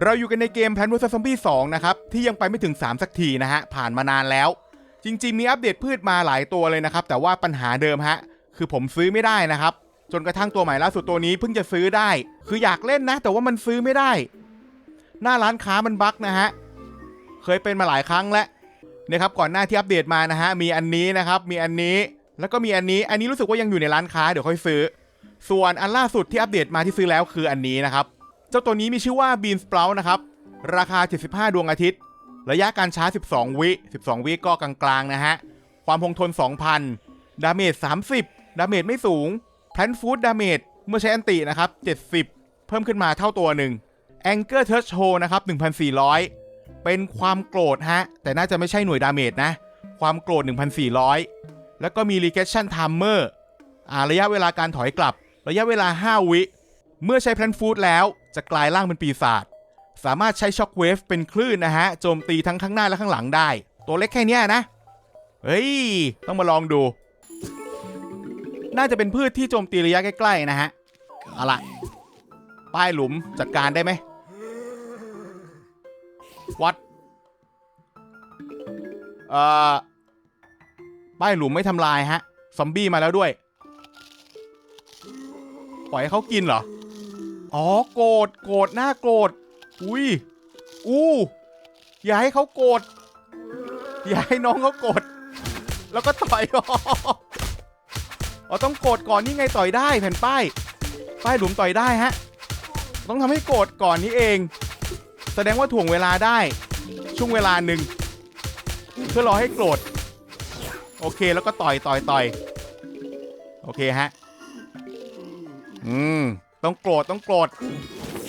เราอยู่กันในเกม Plant vs Zombie 2 นะครับ ที่ยังไปไม่ถึง 3 สักทีนะฮะ ผ่านมานานแล้ว จริง ๆ มีอัปเดตพืชมาหลายตัวเลยนะครับ แต่ว่าปัญหาเดิมฮะ คือผมซื้อไม่ได้นะครับ จนกระทั่งตัวใหม่ล่าสุดตัวนี้เพิ่งจะซื้อได้ คืออยากเล่นนะ แต่ว่ามันซื้อไม่ได้ หน้าร้านค้ามันบั๊กนะฮะ เคยเป็นมาหลายครั้งแล้วนะครับก่อนหน้าที่อัปเดตมานะฮะมีอันนี้นะครับ มีอันนี้แล้วก็มีอันนี้ อันนี้รู้สึกว่ายังอยู่ในร้านค้าเดี๋ยวค่อยซื้อ ส่วนอันล่าสุดที่อัปเดตมาที่ซื้อแล้วคืออันนี้นะครับ เจ้าตัวนี้มีชื่อว่า Bean Sprout นะครับ ราคา 75 ดวงอาทิตย์ ระยะการชาร์จ12 วิ 12 วิก็กลางๆนะฮะ ความคงทน 2,000 ดาเมจ 30 ดาเมจไม่สูง p l a n Food ดาเมจเมื่อใช้อันตินะครับ 70 เพิ่มขึ้นมาเท่าตัวหนึ่ง Anger Touch Hole นะครับ 1,400 เป็นความโกรธฮะ แต่น่าจะไม่ใช่หน่วยดาเมจนะ ความโกรธ 1,400 แล้วก็มี Regression Timer อ่าระยะเวลาการถอยกลับ ระยะเวลา 5 วิ เมื่อใช้แพลนฟูดแล้วจะกลายร่างเป็นปีศาจสามารถใช้ช็อคเวฟเป็นคลื่นนะฮะโจมตีทั้งข้างหน้าและข้างหลังได้ ตัวเล็กแค่นี้นะ เฮ้ย ต้องมาลองดู น่าจะเป็นพืชที่โจมตีระยะใกล้ๆนะฮะเอาล่ะป้ายหลุมจัดการได้ไหมวัดเอ่อป้ายหลุมไม่ทำลายฮะ ซอมบี้มาแล้วด้วย ปล่อยให้เขากินเหรอ อ๋อโกรธโกรธหน้าโกรธอุ้ยอู้อย่าให้เขาโกรธอย่าให้น้องเขาโกรธแล้วก็ต่อยอ๋อต้องโกรธก่อนนี่ไงต่อยได้แผ่นป้ายป้ายหลุมต่อยได้ฮะ ต้องทำให้โกรธก่อนนี้เอง แสดงว่าถ่วงเวลาได้ ช่วงเวลาหนึ่งเพื่อรอให้โกรธโอเคแล้วก็ต่อยต่อยต่อยโอเคฮะ อืม ต้องโกรธต้องโกรธ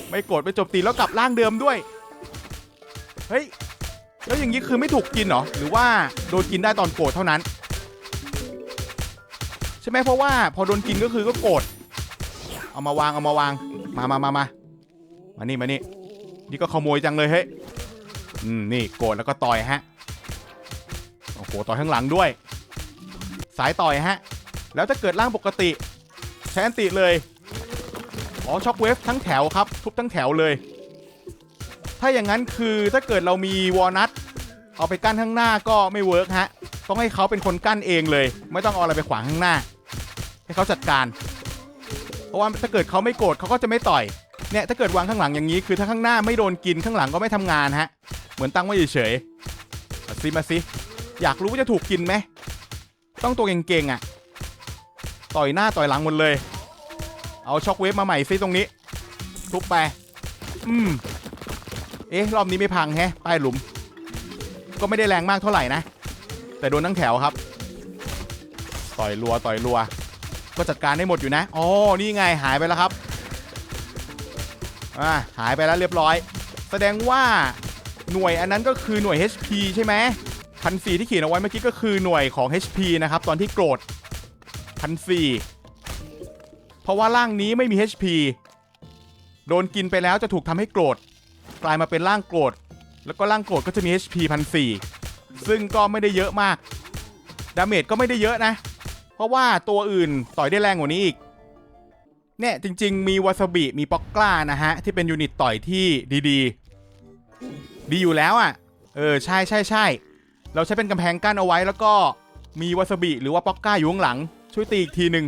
ไม่โกรธไม่จบตีแล้วกลับร่างเดิมด้วย เฮ้ย แล้วอย่างนี้คือไม่ถูกกินเหรอ หรือว่าโดนกินได้ตอนโกรธเท่านั้น ใช่ไหมเพราะว่าพอโดนกินก็คือก็โกรธเอามาวางเอามาวาง มามามามามานี่มานี่นี่ก็ขโมยจังเลยเฮ้ยอืมนี่โกรธแล้วก็ต่อยฮะโอ้โหต่อยข้างหลังด้วย สายต่อยฮะ แล้วถ้าเกิดร่างปกติใช้อันติเลย อ๋อช็อคเวฟทั้งแถวครับ ทุบทั้งแถวเลย ถ้าอย่างนั้นคือถ้าเกิดเรามีวอลนัทเอาไปกั้นข้างหน้าก็ไม่เวิร์กฮะ ต้องให้เขาเป็นคนกั้นเองเลย ไม่ต้องเอาอะไรไปขวางข้างหน้า ให้เขาจัดการ เพราะว่าถ้าเกิดเขาไม่โกรธเขาก็จะไม่ต่อย เนี่ยถ้าเกิดวางข้างหลังอย่างนี้ คือถ้าข้างหน้าไม่โดนกินข้างหลังก็ไม่ทำงานฮะ เหมือนตั้งไว้เฉยๆมาซิมาซิอยากรู้ว่าจะถูกกินไหม ต้องตัวเก่งๆอะ ต่อยหน้าต่อยหลังหมดเลย เอาช็อคเวฟมาใหม่ซิตรงนี้ ทุบไป อืม เอ๊ะ รอบนี้ไม่พังแฮะป้ายหลุม ก็ไม่ได้แรงมากเท่าไหร่นะ แต่โดนทั้งแถวครับ ต่อยรัวต่อยรัว ก็จัดการได้หมดอยู่นะ อ๋อ นี่ไงหายไปแล้วครับ อ่า หายไปแล้วเรียบร้อย แสดงว่าหน่วยอันนั้นก็คือหน่วย HP ใช่ไหมพันสี่ที่เขียนเอาไว้เมื่อกี้ก็คือหน่วยของ HP นะครับ ตอนที่โกรธพันสี่ เพราะว่าร่างนี้ไม่มี HP โดนกินไปแล้วจะถูกทำให้โกรธกลายมาเป็นร่างโกรธแล้วก็ร่างโกรธก็จะมี HP พันสี่ซึ่งก็ไม่ได้เยอะมาก ดาเมจก็ไม่ได้เยอะนะ เพราะว่าตัวอื่นต่อยได้แรงกว่านี้อีก เนี่ยจริง ๆ มีวาซาบิมีป๊อกกล้านะฮะ ที่เป็นยูนิตต่อยที่ดีๆ ดีอยู่แล้วอะ เออ ใช่ใช่ใช่เราใช้เป็นกำแพงกั้นเอาไว้แล้วก็มีวาซาบิหรือว่าป๊อกกล้าอยู่ข้างหลัง ช่วยตีอีกทีหนึ่ง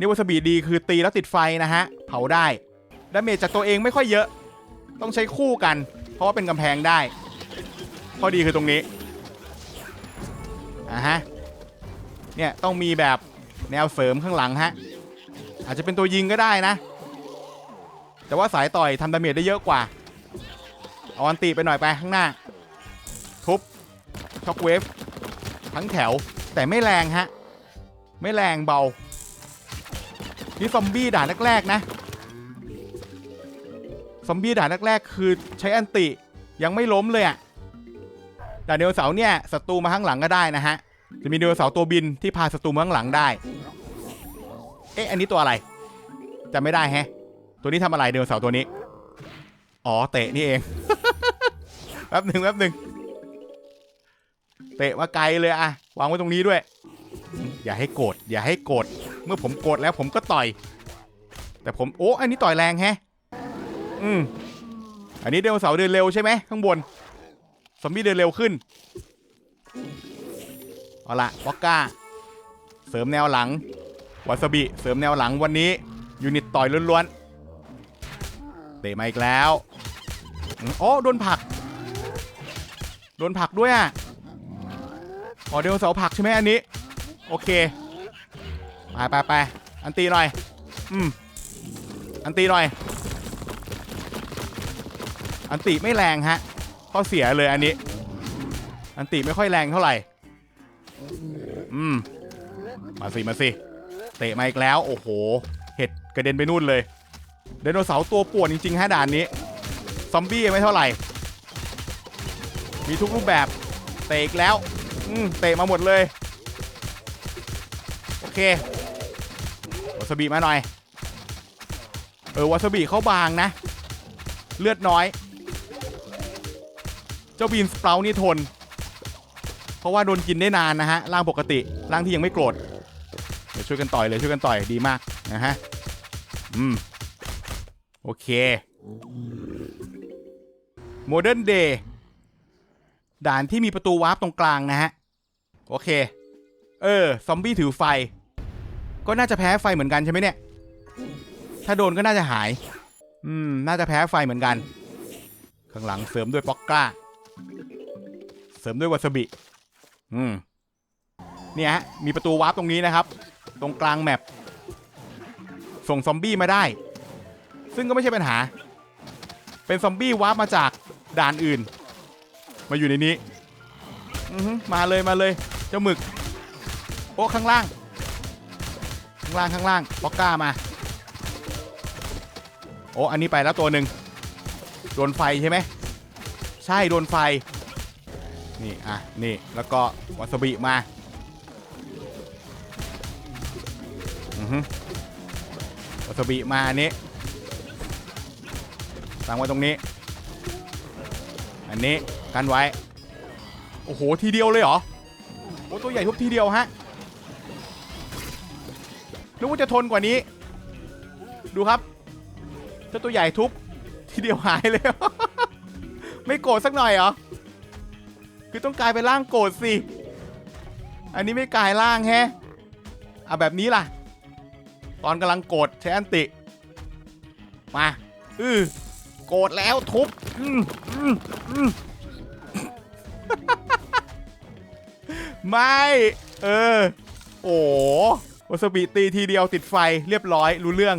นี่วาซาบิดีคือตีแล้วติดไฟนะฮะ เผาได้ดาเมจจากตัวเองไม่ค่อยเยอะ ต้องใช้คู่กัน เพราะว่าเป็นกำแพงได้ ข้อดีคือตรงนี้อะฮะ เนี่ยต้องมีแบบแนวเสริมข้างหลังฮะ อาจจะเป็นตัวยิงก็ได้นะ แต่ว่าสายต่อยทำดาเมจได้เยอะกว่าเอาอันติไปหน่อยไปข้างหน้า ทุบช็อคเวฟทั้งแถวแต่ไม่แรงฮะ ไม่แรงเบา นี่ซอมบี้ด่านแรกๆนะ ซอมบี้ด่านแรกๆคือใช้อันติยังไม่ล้มเลยอะด่านเดโนเสาเนี่ยศัตรูมาข้างหลังก็ได้นะฮะ จะมีเดโนเสาตัวบินที่พาศัตรูมาข้างหลังได้ เอ๊ะอันนี้ตัวอะไรจำไม่ได้แฮะ ตัวนี้ทำอะไรเดโนเสาตัวนี้ อ๋อเตะนี่เอง แป๊บหนึ่งแป๊บหนึ่งเตะมาไกลเลยอะวางไว้ตรงนี้ด้วย อย่าให้โกรธอย่าให้โกรธ เมื่อผมโกรธแล้วผมก็ต่อย แต่ผมโอ้อันนี้ต่อยแรงแฮะ อืมอันนี้ไดโนเสาร์เดินเร็วใช่ไหมข้างบนซอมบี้เดินเร็วขึ้นเอาละวอกก้า เสริมแนวหลังวาซาบิเสริมแนวหลังวันนี้ ยูนิตต่อยล้วนๆเตะมาอีกแล้วอืมโอ้โดนผัก โดนผักด้วยอะอ๋อไดโนเสาร์ผักใช่ไหมอันนี้ โอเค ไปไปไปอันตีหน่อย อืม อันตีหน่อย อันติไม่แรงฮะข้อเสียเลยอันนี้ อันติไม่ค่อยแรงเท่าไหร่ อืม มาสิ มาสิ เตะมาอีกแล้ว โอ้โห เห็ดกระเด็นไปนู่นเลย ไดโนเสาร์ตัวป่วนจริงๆฮะด่านนี้ ซอมบี้ไม่เท่าไหร่ มีทุกรูปแบบ เตะอีกแล้ว อืม เตะมาหมดเลย โอเค วาซาบิมาหน่อย เออวาซาบิเขาบางนะ เลือดน้อย เจ้าบีนสเปรานี่ทน เพราะว่าโดนกินได้นานนะฮะร่างปกติร่างที่ยังไม่โกรธเดี๋ยวช่วยกันต่อยเลยช่วยกันต่อยดีมากนะฮะอืมโอเคโมเดิร์นเดย์ด่านที่มีประตูวาร์ปตรงกลางนะฮะ โอเค เออ ซอมบี้ถือไฟ ก็น่าจะแพ้ไฟเหมือนกันใช่ไหมเนี่ย ถ้าโดนก็น่าจะหาย อืม น่าจะแพ้ไฟเหมือนกัน ข้างหลังเสริมด้วยป๊อกก้า เสริมด้วยวาซาบิ อืม เนี่ยฮะ มีประตูวาร์ปตรงนี้นะครับ ตรงกลางแมป ส่งซอมบี้มาได้ ซึ่งก็ไม่ใช่ปัญหา เป็นซอมบี้วาร์ปมาจากด่านอื่น มาอยู่ในนี้อือมาเลยมาเลย เจ้าหมึก โอ้ข้างล่างางล่างข้างล่างป๊อกก้ามา โอ้อันนี้ไปแล้วตัวหนึ่งโดนไฟใช่ไหมใช่โดนไฟ นี่ อะ นี่ แล้วก็วาซาบิมาอือฮึวาซาบิมาอันนี้ตั้งไว้ตรงนี้ อันนี้กันไว้ โอ้โห ทีเดียวเลยเหรอ โอ้ตัวใหญ่ทุบทีเดียวฮะ นึกว่าจะทนกว่านี้ ดูครับเจ้าตัวใหญ่ทุบทีเดียวหายเลย ไม่โกรธสักหน่อยเหรอ คือต้องกลายเป็นร่างโกรธสิ อันนี้ไม่กลายร่างแฮะเอาแบบนี้ล่ะ ตอนกำลังโกรธใช้อันติ มาอือโกรธแล้วทุบไม่ เออ โอ้ วาซาบิตีทีเดียวติดไฟเรียบร้อยรู้เรื่อง